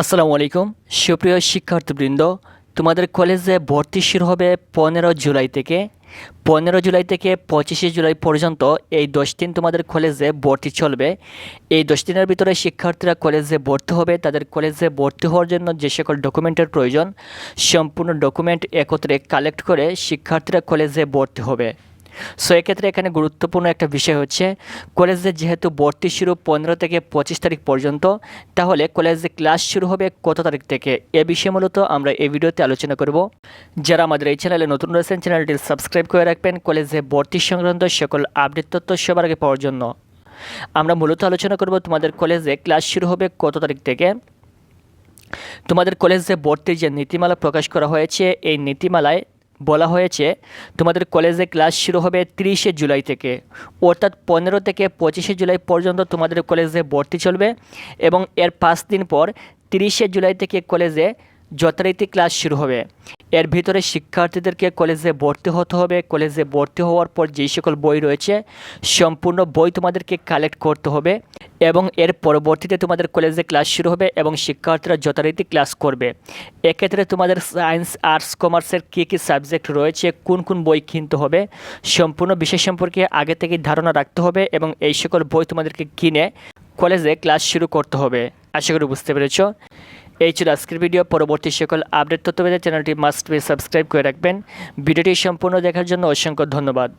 আসসালামু আলাইকুম। সুপ্রিয় শিক্ষার্থীবৃন্দ, তোমাদের কলেজে ভর্তি শুরু হবে পনেরো জুলাই থেকে। পনেরো জুলাই থেকে পঁচিশে জুলাই পর্যন্ত এই দশ দিন তোমাদের কলেজে ভর্তি চলবে। এই দশ দিনের ভিতরে শিক্ষার্থীরা কলেজে ভর্তি হবে। তাদের কলেজে ভর্তি হওয়ার জন্য যে সকল ডকুমেন্টের প্রয়োজন, সম্পূর্ণ ডকুমেন্ট একত্রে কালেক্ট করে শিক্ষার্থীরা কলেজে ভর্তি হবে। সো এক্ষেত্রে এখানে গুরুত্বপূর্ণ একটা বিষয় হচ্ছে কলেজে যেহেতু ভর্তি শুরু পনেরো থেকে পঁচিশ তারিখ পর্যন্ত, তাহলে কলেজে ক্লাস শুরু হবে কত তারিখ থেকে? এ বিষয়ে মূলত আমরা এই ভিডিওতে আলোচনা করব। যারা আমাদের এই চ্যানেলে নতুন রয়েছেন, চ্যানেলটি সাবস্ক্রাইব করে রাখবেন। কলেজে ভর্তি সংক্রান্ত সকল আপডেট তথ্য সবার আগে পাওয়ার জন্য। আমরা মূলত আলোচনা করব তোমাদের কলেজে ক্লাস শুরু হবে কত তারিখ থেকে? তোমাদের কলেজে ভর্তির যে নীতিমালা প্রকাশ করা হয়েছে, এই নীতিমালায় বলা হয়েছে, তোমাদের কলেজে ক্লাস শুরু হবে তিরিশে জুলাই থেকে। অর্থাৎ পনেরো থেকে পঁচিশে জুলাই পর্যন্ত তোমাদের কলেজে ভর্তি চলবে এবং এর পাঁচ দিন পর তিরিশে জুলাই থেকে কলেজে যথারীতি ক্লাস শুরু হবে। এর ভিতরে শিক্ষার্থীদেরকে কলেজে ভর্তি হতে হবে। কলেজে ভর্তি হওয়ার পর যেই সকল বই রয়েছে, সম্পূর্ণ বই তোমাদেরকে কালেক্ট করতে হবে এবং এর পরবর্তীতে তোমাদের কলেজে ক্লাস শুরু হবে এবং শিক্ষার্থীরা যথারীতি ক্লাস করবে। এক্ষেত্রে তোমাদের সায়েন্স আর্টস কমার্সের কী কী সাবজেক্ট রয়েছে, কোন কোন বই কিনতে হবে, সম্পূর্ণ বিষয় সম্পর্কে আগে থেকে ধারণা রাখতে হবে এবং এই সকল বই তোমাদেরকে কিনে কলেজে ক্লাস শুরু করতে হবে। আশা করি বুঝতে পেরেছ। এই ছিল আজকের ভিডিও। পরবর্তী সকল আপডেট তথ্য পেতে চ্যানেলটি মাস্ট বি সাবস্ক্রাইব করে রাখবেন। ভিডিওটি সম্পূর্ণ দেখার জন্য অসংখ্য ধন্যবাদ।